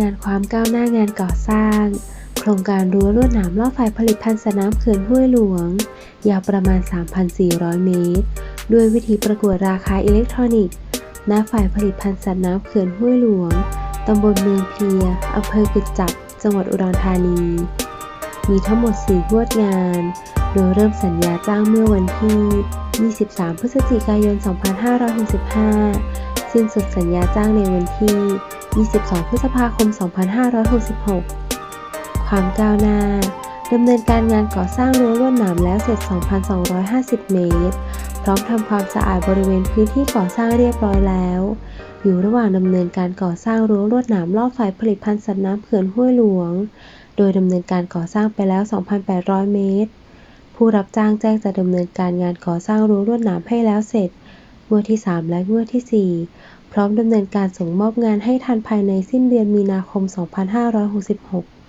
งานความก้าวหน้างานก่อสร้าง โครงการรั้วลวดหนามลอไฟผลิตภัณฑ์สนามเขื่อนห้วยหลวง ยาวประมาณ 3,400 เมตร ด้วยวิธีประกวดราคาอิเล็กทรอนิกส์ณฝ่ายผลิตภัณฑ์สัตว์น้ำเขื่อนห้วยหลวง ตำบลเมืองเพียอำเภอกุจจับ จังหวัดอุดรธานี มีทั้งหมด 4 งวดงาน โดยเริ่มสัญญาจ้างเมื่อวันที่ 23 พฤศจิกายน 2565 สิ้นสุดสัญญาจ้างในวันที่ 22 พฤษภาคม 2566 ความก้าวหน้าดำเนินการงานก่อสร้างรั้วลวดหนามแล้วเสร็จ 2,250 เมตร พร้อมทำความสะอาดบริเวณพื้นที่ก่อสร้างเรียบร้อยแล้ว อยู่ระหว่างดำเนินการก่อสร้างรั้วลวดหนามรอบฝ่ายผลิตภัณฑ์สัตว์น้ำเขื่อนห้วยหลวง โดยดำเนินการก่อสร้างไปแล้ว 2,800 เมตร ผู้รับจ้างแจ้งจะดำเนินการงานก่อสร้างรั้วลวดหนามให้แล้วเสร็จงวดที่ 3 และงวดที่ 4 พร้อมดำเนินการส่งมอบงานให้ทันภายในสิ้นเดือนมีนาคม 2566